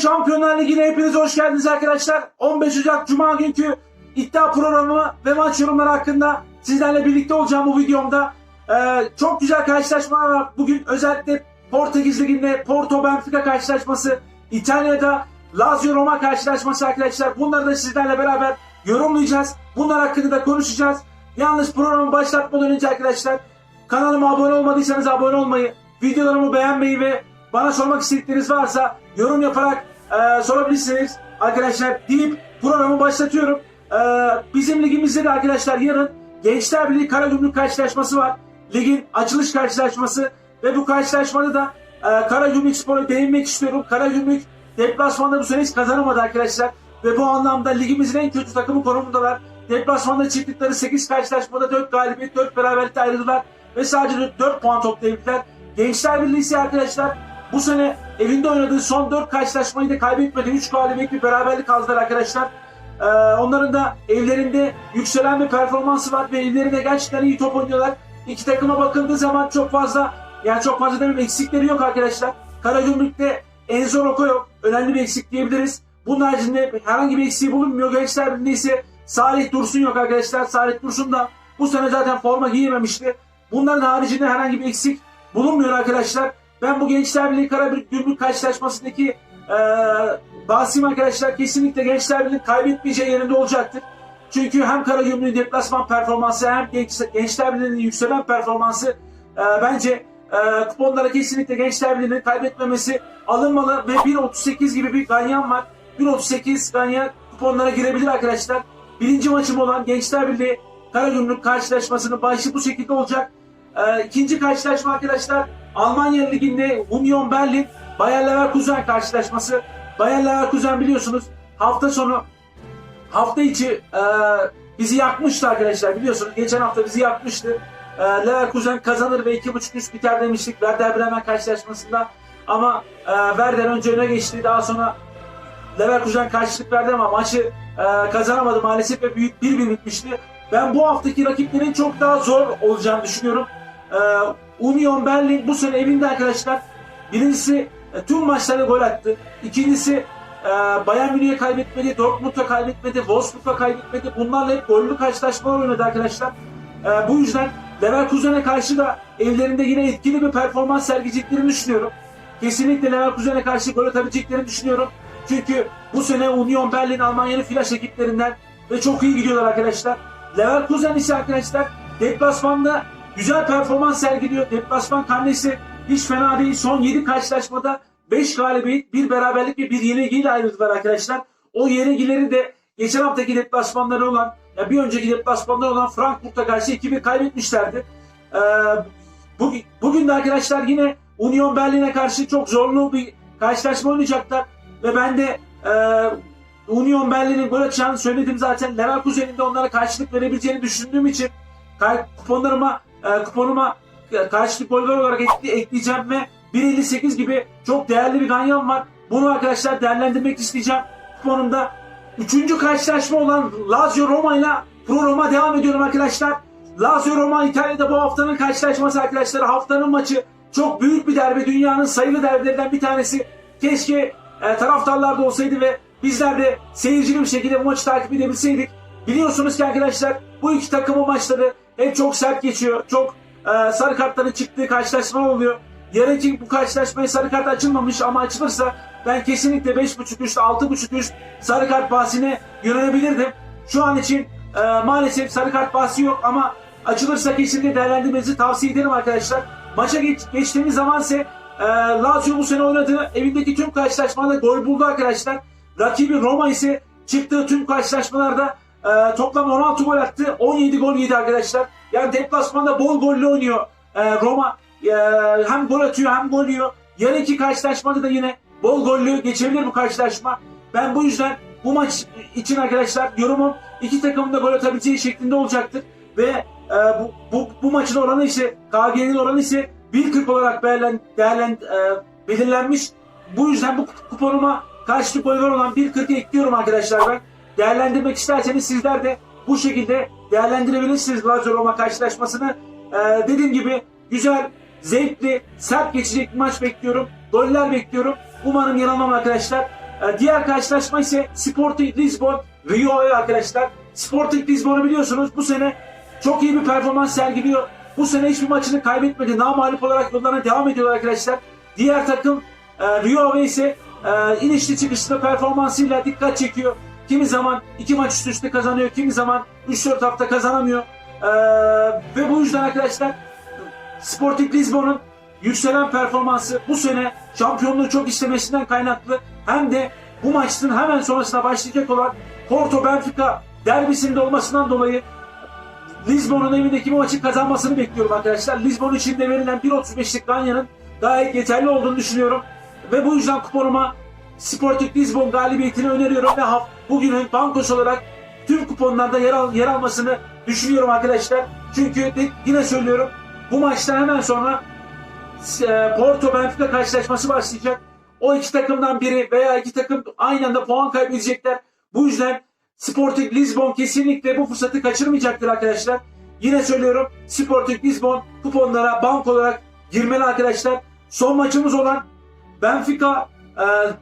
Şampiyonlar Ligi'ne hepiniz hoş geldiniz arkadaşlar. 15 Ocak Cuma günkü iddia programı ve maç yorumları hakkında sizlerle birlikte olacağım bu videomda. Ee, çok güzel karşılaşmalar var. Bugün özellikle Portekiz Ligi'nde Porto Benfica karşılaşması, İtalya'da Lazio Roma karşılaşması arkadaşlar. Bunları da sizlerle beraber yorumlayacağız. Bunlar hakkında da konuşacağız. Yalnız programı başlatmadan önce arkadaşlar kanalıma abone olmadıysanız abone olmayı, videolarımı beğenmeyi ve bana sormak istedikleriniz varsa yorum yaparak e, sorabilirsiniz arkadaşlar deyip programı başlatıyorum. E, bizim ligimizde de arkadaşlar yarın Gençler Birliği Karagümrük karşılaşması var. Ligin açılış karşılaşması ve bu karşılaşmada da e, Karagümrük Spor'a değinmek istiyorum. Karagümrük deplasmanda bu sene hiç kazanamadı arkadaşlar. Ve bu anlamda ligimizin en kötü takımı konumundalar. Deplasmanda çıktıkları 8 karşılaşmada 4 galibiyet, 4 beraberlikte ayrıldılar. Ve sadece 4 puan toplayabildiler. Gençler Birliği ise arkadaşlar bu sene evinde oynadığı son 4 karşılaşmayı da kaybetmedi. 3 galibiyet bir beraberlik aldılar arkadaşlar. Ee, onların da evlerinde yükselen bir performansı var ve evlerinde gerçekten iyi top oynuyorlar. İki takıma bakıldığı zaman çok fazla yani çok fazla demeyeyim eksikleri yok arkadaşlar. Karagümrük'te Enzo Rocco yok. Önemli bir eksik diyebiliriz. Bunun haricinde herhangi bir eksiği bulunmuyor. Gençler Birliği ise Salih Dursun yok arkadaşlar. Salih Dursun da bu sene zaten forma giyememişti. Bunların haricinde herhangi bir eksik bulunmuyor arkadaşlar. Ben bu Gençler Birliği Karagümrük karşılaşmasındaki e, Basim arkadaşlar kesinlikle Gençler Birliği kaybetmeyeceği yerinde olacaktır. Çünkü hem Karagümrük'ün deplasman performansı hem Genç- Gençler Birliği'nin yükselen performansı e, bence e, kuponlara kesinlikle Gençler Birliği'nin kaybetmemesi alınmalı ve 1.38 gibi bir ganyan var. 1.38 ganyan kuponlara girebilir arkadaşlar. Birinci maçım olan Gençler Birliği Karagümrük karşılaşmasının başı bu şekilde olacak. E, ikinci karşılaşma arkadaşlar Almanya Ligi'nde Union Berlin Bayer Leverkusen karşılaşması. Bayer Leverkusen biliyorsunuz hafta sonu hafta içi e, bizi yakmıştı arkadaşlar biliyorsunuz. Geçen hafta bizi yakmıştı. E, Leverkusen kazanır ve 2.5 üst biter demiştik Werder Bremen karşılaşmasında. Ama e, Werder önce öne geçti. Daha sonra Leverkusen karşılık verdi ama maçı e, kazanamadı maalesef ve büyük bir bir bitmişti. Ben bu haftaki rakiplerin çok daha zor olacağını düşünüyorum. E, Union Berlin bu sene evinde arkadaşlar. Birincisi e, tüm maçlarda gol attı. İkincisi e, Bayern Münih'e kaybetmedi, Dortmund'a kaybetmedi, Wolfsburg'a kaybetmedi. Bunlarla hep gollü karşılaşmalar oynadı arkadaşlar. E, bu yüzden Leverkusen'e karşı da evlerinde yine etkili bir performans sergileyeceklerini düşünüyorum. Kesinlikle Leverkusen'e karşı gol atabileceklerini düşünüyorum. Çünkü bu sene Union Berlin Almanya'nın flash ekiplerinden ve çok iyi gidiyorlar arkadaşlar. Leverkusen ise arkadaşlar deplasmanda güzel performans sergiliyor. Deplasman karnesi hiç fena değil. Son 7 karşılaşmada 5 galibiyet, 1 beraberlik ve 1 yenilgiyle ayrıldılar arkadaşlar. O yenilgileri de geçen haftaki deplasmanları olan, ya bir önceki deplasmanları olan Frankfurt'a karşı 2-1 kaybetmişlerdi. Ee, bugün, bugün de arkadaşlar yine Union Berlin'e karşı çok zorlu bir karşılaşma oynayacaklar. Ve ben de e, Union Berlin'in gol atacağını söyledim zaten. Leverkusen'in de onlara karşılık verebileceğini düşündüğüm için kuponlarıma e, kuponuma karşılık goller olarak ekle- ekleyeceğim ve 1.58 gibi çok değerli bir ganyan var. Bunu arkadaşlar değerlendirmek isteyeceğim. Kuponumda üçüncü karşılaşma olan Lazio Roma ile Pro Roma devam ediyorum arkadaşlar. Lazio Roma İtalya'da bu haftanın karşılaşması arkadaşlar. Haftanın maçı çok büyük bir derbi. Dünyanın sayılı derbilerinden bir tanesi. Keşke e, taraftarlar da olsaydı ve bizler de seyircili bir şekilde bu maçı takip edebilseydik. Biliyorsunuz ki arkadaşlar bu iki takımın maçları hep çok sert geçiyor. Çok e, sarı kartların çıktığı karşılaşmalar oluyor. Yarınki bu karşılaşmaya sarı kart açılmamış ama açılırsa ben kesinlikle 5.5 üst, 6.5 üst sarı kart bahsine yönelebilirdim. Şu an için e, maalesef sarı kart bahsi yok ama açılırsa kesinlikle değerlendirmenizi tavsiye ederim arkadaşlar. Maça geç, geçtiğimiz zaman ise e, Lazio bu sene oynadığı evindeki tüm karşılaşmalarda gol buldu arkadaşlar. Rakibi Roma ise çıktığı tüm karşılaşmalarda e, toplam 16 gol attı. 17 gol yedi arkadaşlar. Yani deplasmanda bol gollü oynuyor e, Roma. E, hem gol atıyor hem gol yiyor. Yarınki karşılaşmada da yine bol gollü geçebilir bu karşılaşma. Ben bu yüzden bu maç için arkadaşlar yorumum iki takımın da gol atabileceği şeklinde olacaktır. Ve e, bu, bu, bu maçın oranı ise KG'nin oranı ise 1.40 olarak değerlen, değerlen, e, belirlenmiş. Bu yüzden bu kuponuma karşılık gol olan 1.40'ı ekliyorum arkadaşlar ben. Değerlendirmek isterseniz sizler de bu şekilde değerlendirebilirsiniz Lazio Roma karşılaşmasını. E, dediğim gibi güzel, zevkli, sert geçecek bir maç bekliyorum. goller bekliyorum. Umarım yanılmam arkadaşlar. Ee, diğer karşılaşma ise Sporting Lisbon Rio arkadaşlar. Sporting Lisbon'u biliyorsunuz bu sene çok iyi bir performans sergiliyor. Bu sene hiçbir maçını kaybetmedi. Namalip olarak yollarına devam ediyorlar arkadaşlar. Diğer takım e, Rio ise e, inişli çıkışlı performansıyla dikkat çekiyor. Kimi zaman iki maç üst üste kazanıyor, kimi zaman 3-4 hafta kazanamıyor. E, ve bu yüzden arkadaşlar Sporting Lisbon'un yükselen performansı bu sene şampiyonluğu çok istemesinden kaynaklı hem de bu maçın hemen sonrasına başlayacak olan Porto Benfica derbisinde olmasından dolayı Lisbon'un evindeki bu maçı kazanmasını bekliyorum arkadaşlar. Lisbon için de verilen 1.35'lik Ganya'nın gayet yeterli olduğunu düşünüyorum. Ve bu yüzden kuponuma Sporting Lisbon galibiyetini öneriyorum ve bugünün bankos olarak tüm kuponlarda yer, al- yer almasını düşünüyorum arkadaşlar. Çünkü yine söylüyorum bu maçtan hemen sonra e, Porto Benfica karşılaşması başlayacak. O iki takımdan biri veya iki takım aynı anda puan kaybedecekler. Bu yüzden Sporting Lisbon kesinlikle bu fırsatı kaçırmayacaktır arkadaşlar. Yine söylüyorum Sporting Lisbon kuponlara bank olarak girmeli arkadaşlar. Son maçımız olan Benfica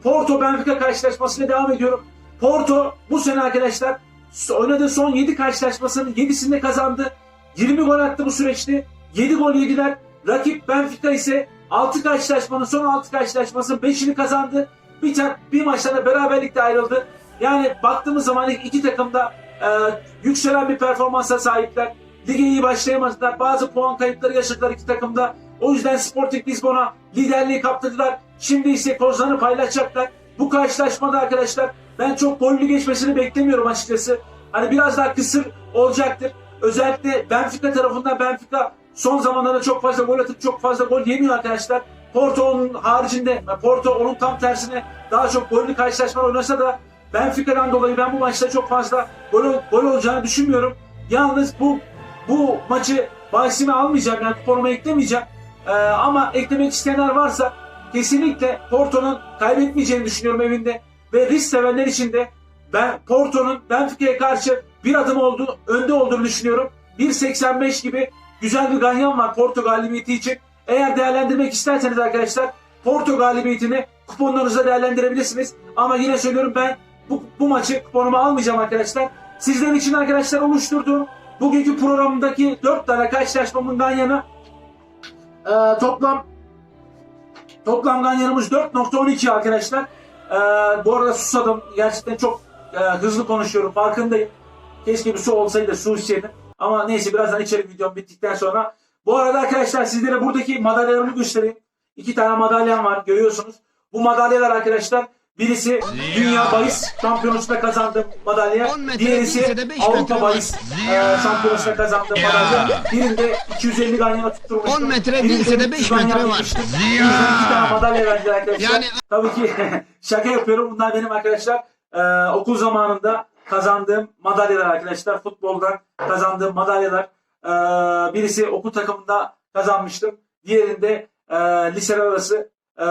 Porto Benfica karşılaşmasıyla devam ediyorum. Porto bu sene arkadaşlar oynadığı son 7 karşılaşmasının 7'sinde kazandı. 20 gol attı bu süreçte. 7 gol yediler. Rakip Benfica ise 6 karşılaşmanın son 6 karşılaşmasının 5'ini kazandı. Bir, bir maçta da beraberlikte ayrıldı. Yani baktığımız zaman iki takım da e, yükselen bir performansa sahipler. Lige iyi başlayamadılar. Bazı puan kayıpları yaşadılar iki takımda. O yüzden Sporting Lisbon'a liderliği kaptırdılar. Şimdi ise kozlarını paylaşacaklar. Bu karşılaşmada arkadaşlar ben çok gollü geçmesini beklemiyorum açıkçası. Hani biraz daha kısır olacaktır. Özellikle Benfica tarafından Benfica son zamanlarda çok fazla gol atıp çok fazla gol yemiyor arkadaşlar. Porto onun haricinde, Porto onun tam tersine daha çok gollü karşılaşmalar oynasa da Benfica'dan dolayı ben bu maçta çok fazla gol, gol olacağını düşünmüyorum. Yalnız bu bu maçı bahisime almayacağım yani kuponuma eklemeyeceğim. Ee, ama eklemek isteyenler varsa kesinlikle Porto'nun kaybetmeyeceğini düşünüyorum evinde. Ve risk sevenler için de ben Porto'nun Benfica'ya karşı bir adım oldu, önde olduğunu düşünüyorum. 1.85 gibi güzel bir ganyan var Porto galibiyeti için. Eğer değerlendirmek isterseniz arkadaşlar Porto galibiyetini kuponlarınızda değerlendirebilirsiniz. Ama yine söylüyorum ben bu, bu maçı kuponuma almayacağım arkadaşlar. Sizler için arkadaşlar oluşturduğum bugünkü programımdaki 4 tane karşılaşmamın ganyanı e, toplam toplam ganyanımız 4.12 arkadaşlar. E, bu arada susadım. Gerçekten çok e, hızlı konuşuyorum. Farkındayım. Keşke bir su olsaydı su içseydim. Ama neyse birazdan içerim videom bittikten sonra. Bu arada arkadaşlar sizlere buradaki madalyalarımı göstereyim. İki tane madalyam var görüyorsunuz. Bu madalyalar arkadaşlar birisi Dünya Bahis Şampiyonası'nda kazandığım madalya. 10 metre Diğerisi Avrupa var. e, Şampiyonası'nda kazandığım Ya. madalya. Birinde 250 ganyana tutturmuştum. 10 metre değilse de 300 beş ganyan metre var. Ya. İki tane madalya verdiler arkadaşlar. Yani- Tabii ki şaka yapıyorum. Bunlar benim arkadaşlar e, okul zamanında kazandığım madalyalar arkadaşlar. Futboldan kazandığım madalyalar. E, birisi okul takımında kazanmıştım. Diğerinde e, liseler arası, e,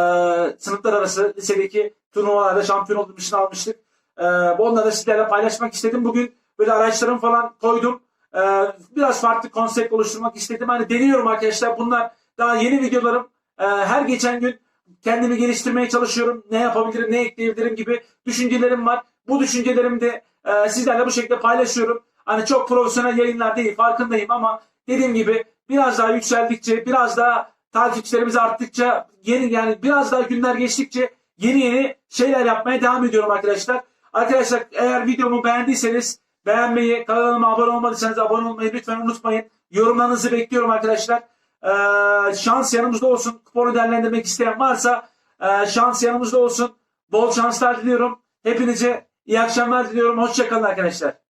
sınıflar arası lisedeki turnuvalarda şampiyon olduğum için almıştık. E, onları da sizlerle paylaşmak istedim. Bugün böyle araçlarımı falan koydum. E, biraz farklı konsept oluşturmak istedim. Hani deniyorum arkadaşlar. Bunlar daha yeni videolarım. E, her geçen gün kendimi geliştirmeye çalışıyorum. Ne yapabilirim, ne ekleyebilirim gibi düşüncelerim var. Bu düşüncelerimi de e, sizlerle bu şekilde paylaşıyorum. Hani çok profesyonel yayınlar değil farkındayım ama dediğim gibi biraz daha yükseldikçe, biraz daha takipçilerimiz arttıkça, yeni yani biraz daha günler geçtikçe yeni yeni şeyler yapmaya devam ediyorum arkadaşlar. Arkadaşlar eğer videomu beğendiyseniz beğenmeyi, kanalıma abone olmadıysanız abone olmayı lütfen unutmayın. Yorumlarınızı bekliyorum arkadaşlar. Ee, şans yanımızda olsun. Kuponu değerlendirmek isteyen varsa e, şans yanımızda olsun. Bol şanslar diliyorum. Hepinize iyi akşamlar diliyorum. Hoşçakalın arkadaşlar.